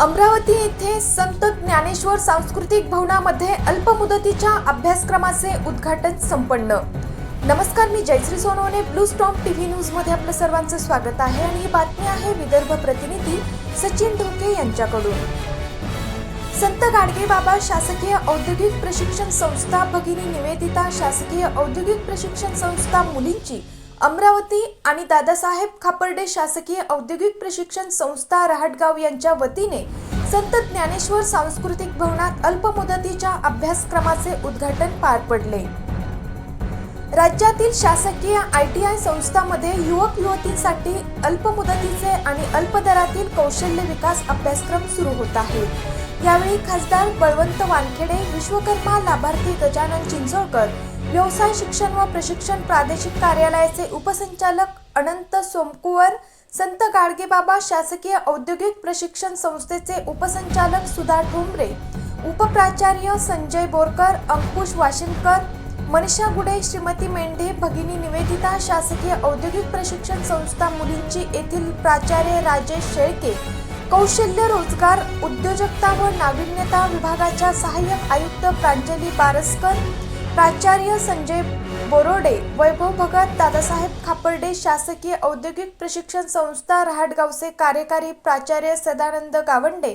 अमरावती येथे संत ज्ञानेश्वर सांस्कृतिक भवनामध्ये अल्पमुदतीच्या अभ्यासक्रमाचे उद्घाटन संपन्न. नमस्कार मी Jayashree Sonawane blue storm T V न्यूजमध्ये आपलं सर्वांचं स्वागत आहे आणि ही बातमी आहे विदर्भ प्रतिनिधी सचिन ढोके यांच्याकडून. संत गाडगे बाबा शासकीय औद्योगिक प्रशिक्षण संस्था भगिनी निवेदिता शासकीय औद्योगिक प्रशिक्षण संस्था मुलींची अमरावती आणि दादासाहेब खापर्डे शासकीय औद्योगिक प्रशिक्षण संस्था रहाटगाव यांच्या वतीने संत ज्ञानेश्वर सांस्कृतिक भवनात अल्पमुदतीच्या अभ्यासक्रमाचे उद्घाटन पार पडले. राज्यातील शासकीय आय टी आय संस्थांमध्ये युवक युवतींसाठी अल्प मुदतीचे आणि अल्प दरातील कौशल्य विकास अभ्यासक्रम सुरू होत आहे. यावेळी खासदार बळवंत वानखेडे विश्वकर्मा लाभार्थी गजानन चिंचोळकर व्यवसाय शिक्षण व प्रशिक्षण प्रादेशिक कार्यालयाचे उपसंचालक अनंत सोमकुवर संत गाडगेबाबा शासकीय औद्योगिक प्रशिक्षण संस्थेचे उपसंचालक सुधा ठोंबरे उपप्राचार्य संजय बोरकर अंकुश वाशिमकर मनीषा गुडे श्रीमती मेंढे भगिनी निवेदिता शासकीय औद्योगिक प्रशिक्षण संस्था मुलींची येथील प्राचार्य राजेश शेळके कौशल्य रोजगार उद्योजकता व नाविन्यता विभागाच्या सहाय्यक आयुक्त प्रांजली बारसकर प्राचार्य संजय बोरोडे वैभव भगत दादासाहेब खापर्डे शासकीय औद्योगिक प्रशिक्षण संस्था रहाटगावचे कार्यकारी प्राचार्य सदानंद गावंडे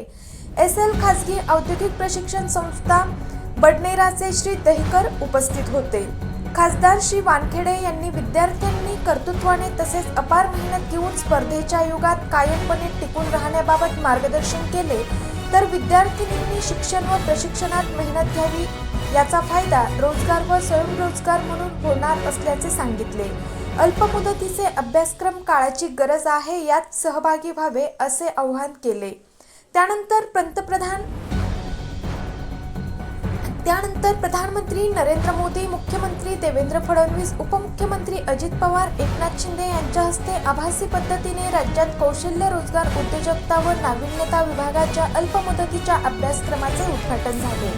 एस एल खाजगी औद्योगिक प्रशिक्षण संस्था बडनेराचे श्री दहिकर उपस्थित होते. खासदार श्री वानखेडे यांनी विद्यार्थ्यांनी कर्तृत्वाने तसेच अपार मेहनत घेऊन स्पर्धेच्या युगात कायमपणे टिकून राहण्याबाबत मार्गदर्शन केले तर विद्यार्थिनींनी शिक्षण व प्रशिक्षणात मेहनत घ्यावी याचा फायदा रोजगार व स्वयंरोजगार म्हणून होणार असल्याचे सांगितले. अल्पमुदतीचे अभ्यासक्रम काळाची गरज आहे यात सहभागी व्हावे असे आवाहन केले. त्यानंतर पंतप्रधान त्यानंतर प्रधानमंत्री नरेंद्र मोदी मुख्यमंत्री देवेंद्र फडणवीस उपमुख्यमंत्री अजित पवार एकनाथ शिंदे यांच्या हस्ते आभासी पद्धतीने राज्यात कौशल्य रोजगार उद्योजकता व नाविन्यता विभागाच्या अल्पमुदतीच्या अभ्यासक्रमाचे उद्घाटन झाले.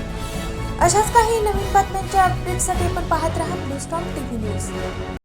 अशाच काही नवीन बातम्यांच्या अपडेटसाठी आपण पाहत राहा ब्लू स्टॉम टीव्ही न्यूज